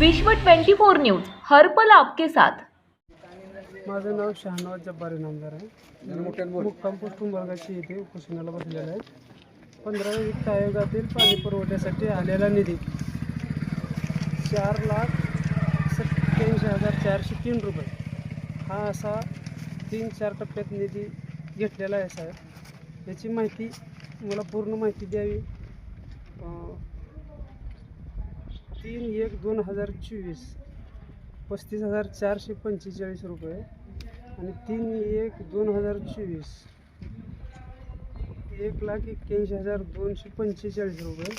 विश्व 24 न्यूज हर्पल आपके साथ. माझं नाव शहानवाज जब्बार इनामदार आहे. मुक्काम पोस्ट वर्गाची येथे उपोषणाला बसलेला आहे. पंधराव्या वित्त आयोगातील पाणी पुरवठ्यासाठी आलेला निधी चार लाख सत्त्याऐंशी हजार चारशे तीन रुपये. हा असा तीन चार टप्प्यात निधी घेतलेला आहे साहेब. याची माहिती मला पूर्ण माहिती द्यावी. तीन एक दोन हजार चोवीस. पस्तीस हजार चारशे पंचेचाळीस रुपये आणि तीन एक दोन हजार चोवीस. एक लाख एक्क्याऐंशी हजार दोनशे पंचेचाळीस रुपये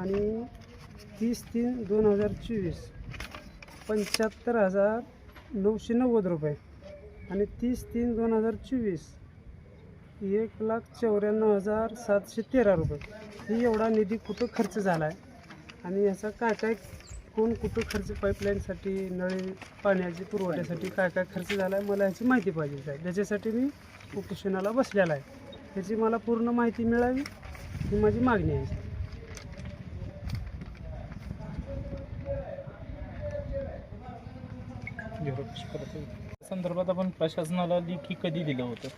आणि तीस तीन दोन हजार चोवीस. पंच्याहत्तर हजार नऊशे नव्वद रुपये आणि तीस तीन दोन हजार चोवीस. एक लाख चौऱ्याण्णव हजार सातशे तेरा रुपये. ही एवढा निधी कुठं खर्च झाला आहे आणि याचा काय काय कोण कुठं खर्च पाईपलाईनसाठी नळी पाण्याची पुरवठ्यासाठी काय काय खर्च झाला आहे मला ह्याची माहिती पाहिजे साहेब त्याच्यासाठी मी उपोषणाला बसलेला आहे. त्याची मला पूर्ण माहिती मिळावी ही माझी मागणी आहे. संदर्भात आपण प्रशासनाला लेखी कधी दिलं होतं?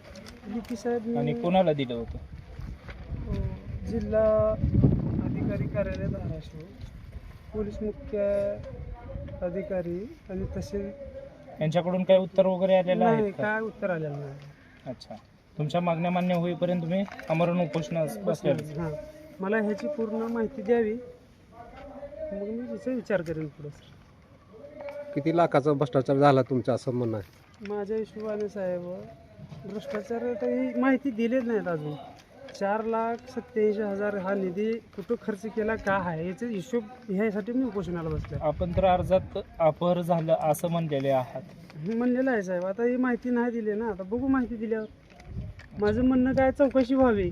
लिखी साहेब आणि कोणाला दिलं होतं? जिल्हा अधिकारी कार्यालय धाराशिव पोलीस मुख्य अधिकारी आणि तसे यांच्याकडून काय उत्तर वगैरे आलेलं नाही आहे का? काय उत्तर आलेलं नाही. अच्छा. तुमच्या मागण्या मान्य होईपर्यंत तुम्ही अमरण उपोषणास बसलेले. हां. मला ह्याची पूर्ण माहिती द्यावी. मग मी त्याचा विचार करेन पुढं सर. किती लाखाचा भ्रष्टाचार झाला तुमचं असं म्हणणं आहे? माझ्या हिशोबाने साहेब भ्रष्टाचार तर ही माहिती दिलीच नाहीत अजून. चार लाख सत्याऐंशी हजार हा निधी कुठं खर्च केला का आहे? याचा हिशोब ह्यासाठी मी उपोषणाला बसलो आपण तर अर्जात अपहर झालं असं म्हणलेले आहात. मी म्हणलेलं आहे साहेब आता ही माहिती नाही दिली ना आता बघू माहिती दिल्यावर. माझं म्हणणं काय चौकशी व्हावी.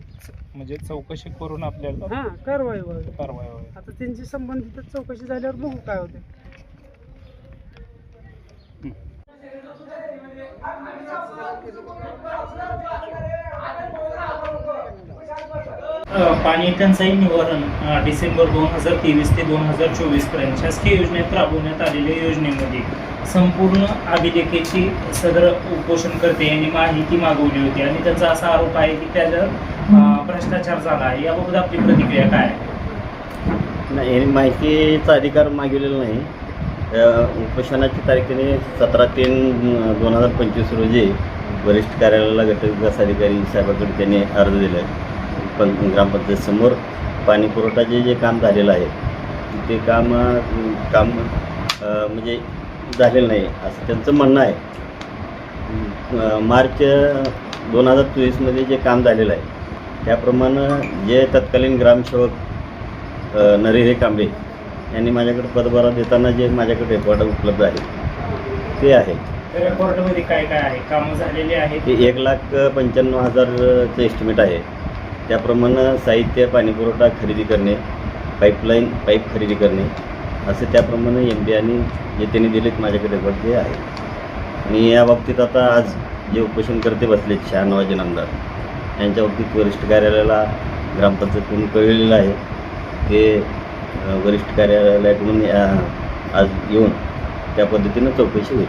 म्हणजे चौकशी करून आपल्याला हां कारवाई व्हावी. कारवाई होईल आता त्यांची संबंधित चौकशी झाल्यावर बघू काय होते पाणी टंचाई निवारण डिसेंबर दोन हजार तेवीस ते दोन हजार चोवीसपर्यंत शासकीय योजनेत राबवण्यात आलेल्या योजनेमध्ये संपूर्ण अभिलेखेची सदर उपोषणकर्ते यांनी माहिती मागवली होती. आणि त्यांचा असा आरोप आहे की त्याच्यावर भ्रष्टाचार झाला आहे. याबाबत आपली प्रतिक्रिया काय आहे? नाही माहितीचा अधिकार मागवलेला नाही. अ, उपोषणाची तारखेने सतरा तीन दोन हजार पंचवीस रोजी वरिष्ठ कार्यालयाला गट विकास अधिकारी साहेबाकडे त्यांनी अर्ज दिला आहे पण ग्रामपंचायत समोर पाणी पुरवठा जे काम झालेलं आहे ते काम काम म्हणजे झालेलं नाही असं त्यांचं म्हणणं आहे. मार्च दोन हजार चोवीसमध्ये जे काम झालेलं आहे त्याप्रमाणे जे तत्कालीन ग्रामसेवक अ, नरहरी कांबळे यांनी माझ्याकडे पदभार देताना जे माझ्याकडे रेकॉर्ड उपलब्ध आहे ते आहे. रेकॉर्डमध्ये काय काय आहे? कामं झालेली आहेत? ते एक लाख पंच्याण्णव हजारचं एस्टिमेट आहे. त्याप्रमाणे साहित्य पाणीपुरवठा खरेदी करणे पाईपलाईन पाईप खरेदी करणे असे त्याप्रमाणे एम बी आणि जे त्यांनी दिलेत माझ्याकडे रेकॉर्ड ते आहे. आणि या बाबतीत आता आज जे उपोषणकर्ते बसलेत शहानवाजी नामदार यांच्या बाबतीत वरिष्ठ कार्यालयाला ग्रामपंचायतकडून कळलेलं आहे. ते वरिष्ठ कार्यालयाकडून या- आज येऊन त्या पद्धतीनं चौकशी होईल.